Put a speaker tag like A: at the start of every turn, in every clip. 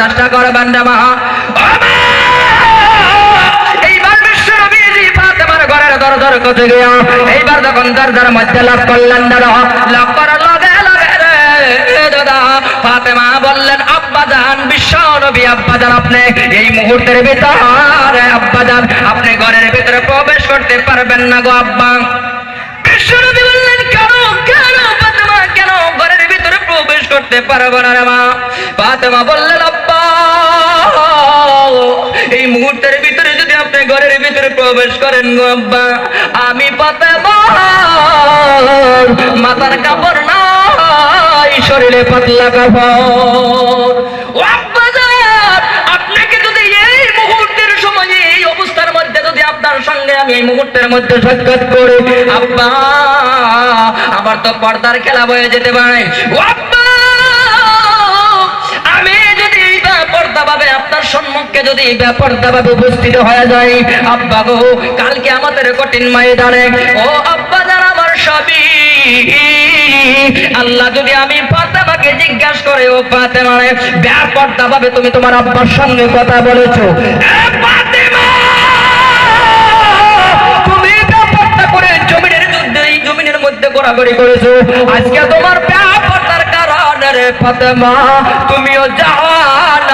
A: চেষ্টা করবেন না ও এইবার যখন মধ্যে লাভ করলেন বললেন, আব্বা জান বিশ্ব নবী আব্বা আপনি এই মুহূর্তের ভিতরে, আব্বা জান, আপনি ঘরের ভিতরে প্রবেশ করতে পারবেন না গো আব্বা। বিশ্বনবী বললেন, কেন কেন, ফাতেমা, কেন ঘরের ভিতরে প্রবেশ করতে পারব না রে মা? ফাতেমা প্রবেশ করেন গো আব্বা। আমি ফাতেমা মাথার কাপড় নাই শরীরে পাতলা কাপড়। ও আব্বা জান, আপনাকে যদি এই মুহূর্তের সময় এই অবস্থার মধ্যে যদি আপনার সঙ্গে আমি এই মুহূর্তের মধ্যে সাক্ষাৎ করি আব্বা আমার তো পর্দার খেলা বয়ে যেতে পারে। পর্দা ভাবে আপনার সম্মুখে যদি উপস্থিত হয়ে যায়, আব্বা গো, কালকে আমাদের কঠিন ও আব্বা আমার সবই আল্লাহ যদি আমি ফাতেমাকে জিজ্ঞাসা করে, ও তুমি তোমার আব্বার সঙ্গে কথা বলেছ? ঘোরাঘুরি করেছ। আজকে তোমার ব্যাপারটার কারণে ফাতেমা, তুমিও জাহান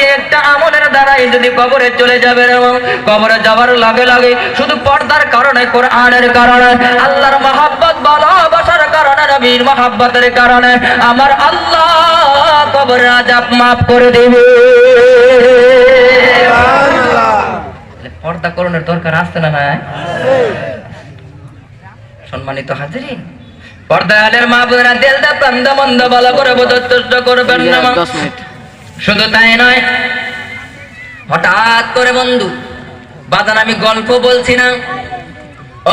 A: যদি একটা আমলের দ্বারাই যদি কবরে চলে যাবে মা, কবরে যাওয়ার লগে লগে শুধু পর্দার কারণে কোরআনের কারণে আল্লাহর মহাব্বত ভালোবাসার কারণে নবীর মহাব্বতের কারণে আমার আল্লাহ কবর আজাব মাফ করে দেবে। পর্দা করণের দরকার আসছে না না সম্মানিত হাজিরিন পর্দা আলের মা বোনেরা দেল দা মন্দ ভালো করে বোঝার চেষ্টা করবেন না শুধু তাই নয়, হঠাৎ করে বন্ধু, বাজান আমি গল্প বলছি না।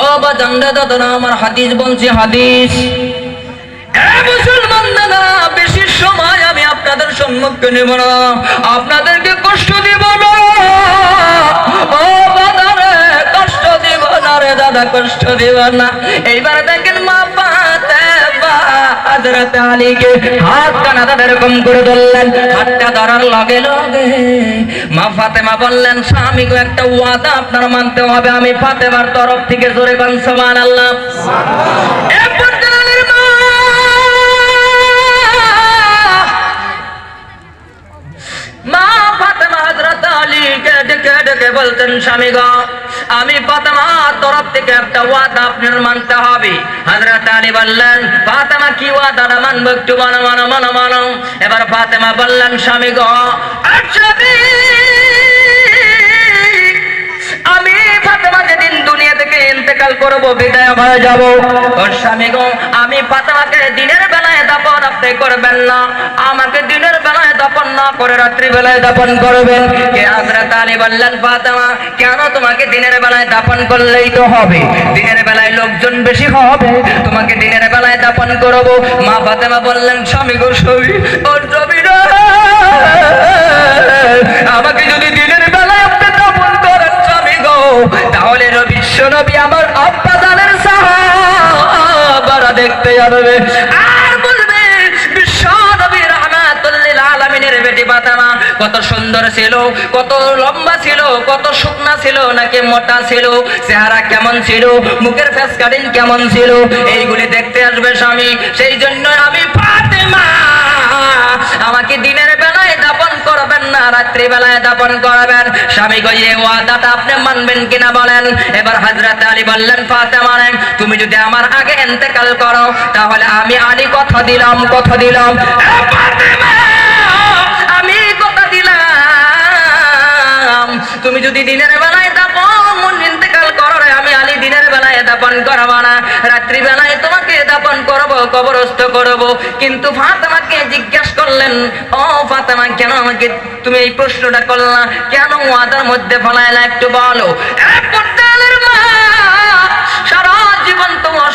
A: ও বাজান দাদা, আমার হাদিস বলছি, হাদিস। মুসলমান দাদা, বেশি সময় আমি আপনাদের সম্মুখে নেব না, আপনাদেরকে কষ্ট দিব না। দিব দাদা কষ্ট দেব না। এইবার দেখেন মা ফাতেমা বললেন স্বামীকে একটা ওয়াদা আপনার মানতে হবে। আমি ফাতেমার তরফ থেকে জোরে গান সমান এ আলীকে ডেকে ডেকে বলতেন, স্বামী আমি ফাতেমা তরফ থেকে একটা ওয়াদা আপনার মানতে হবে। আলী বললেন কি ওয়াদাটা একটু মানো মানো মানো মানো। এবার বললেন, স্বামী গো আমি ফাতেমা যেদিন দুনিয়া থেকে ইন্তেকাল করব, বিদায় হয়ে যাব। ওর স্বামী আমি ফাতেমাকে দিনের বেলায় দাপন আপনি করবেন না, আমাকে দিনের বেলায় দাপন না করে রাত্রি বেলায় দাপন করবেন? কে হযরত আলী বললেন, ফাতেমা, কেন তোমাকে দিনের বেলায় দাপন করলেই তো হবে? দিনের বেলায় লোকজন বেশি হবে, তোমাকে দিনের বেলায় দাপন করব। মা ফাতেমা বললেন, স্বামী গো স্বামী ওর স্বামী আমাকে যদি দিনের বেলায় আপনি দাপন করেন, স্বামী গো, তাহলে বিশ্ব নবী আমার আব্বা জানের সাহাবারা দেখতে যাবে। কত সুন্দর ছিল, কত লম্বা ছিল, কত শুকনা ছিল, নাকি মোটা ছিল, চেহারা কেমন ছিল, মুখের ফেস কাটিং কেমন ছিল, এইগুলি দেখতে আসবে স্বামী। সেই জন্য আমি ফাতেমা, আমাকে দিনের বেলায় দাপন করবেন না রাত্রি বেলায় দাপন করবেন। স্বামী গো এই ওয়াদাটা আপনি মানবেন কিনা বলেন? এবার হযরত আলী বললেন, ফাতেমা তুমি যদি আমার আগে ইন্তেকাল করো, তাহলে আমি আলী কথা দিলাম কথা দিলাম। তুমি যদি দিনের বেলায় দাপন ইন্তেকাল করো আমি আলী দিনের বেলায় দাপন করব না। রাত্রি বেলায় তোমাকে দাপন করব, কবরস্থ করব। কিন্তু ফাতেমাকে জিজ্ঞাসা করলেন, ও ফাতেমা, কেন আমাকে তুমি এই প্রশ্নটা করলা কেন ওয়াদার মধ্যে ফলাইলা একটু বলো? সারা জীবন তোমার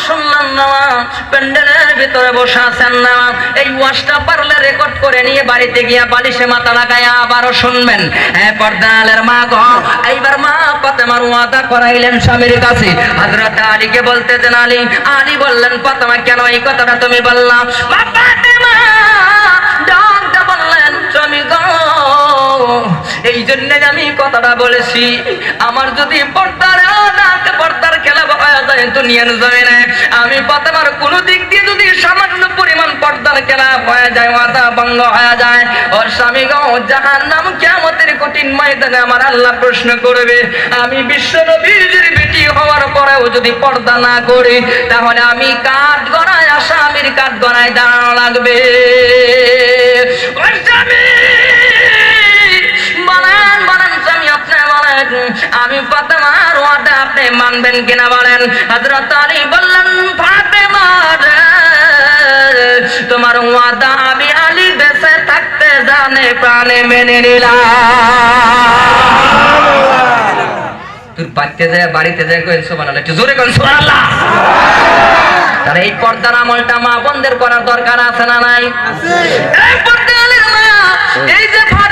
A: বললেন কেন এই কথাটা তুমি বললা? পাতেমা ডাক বললেন এই জন্য আমি কথাটা বলেছি। আমার যদি পর্দার পর্দার খেলা দুনিয়ার জমিনে আমি পাতামার কোনো দিক দিয়ে যদি সামান্য পরিমাণ পর্দার খেলা হয়ে যায় মাথা ভঙ্গ হয়ে যায়, ওর স্বামী গো জাহান নাম কেমতের কঠিন ময়দানে আমার আল্লাহ প্রশ্ন করবে, আমি বিশ্ব নবীর বেটি হওয়ার পরেও যদি পর্দা না করি, তাহলে আমি কাঠ গড়ায়, আসামির কাঠ গড়ায় দাঁড়ানো লাগবে। ওই স্বামী আমি ফাতেমার ওয়াদা আপনি মানবেন কিনা বলেন? হযরত আলী বললেন ফাতেমা তোমার ওয়াদা আমি আলী বেঁচে থাকতে জানে প্রাণে মেনে নিলাম। বাড়িতে যায় বাড়িতে যায় একটু জোরে তাহলে এই পর্দার আমলটা মা বন্ধের করার দরকার আছে না নাই? এই পর্দার এই যে ফাতেমার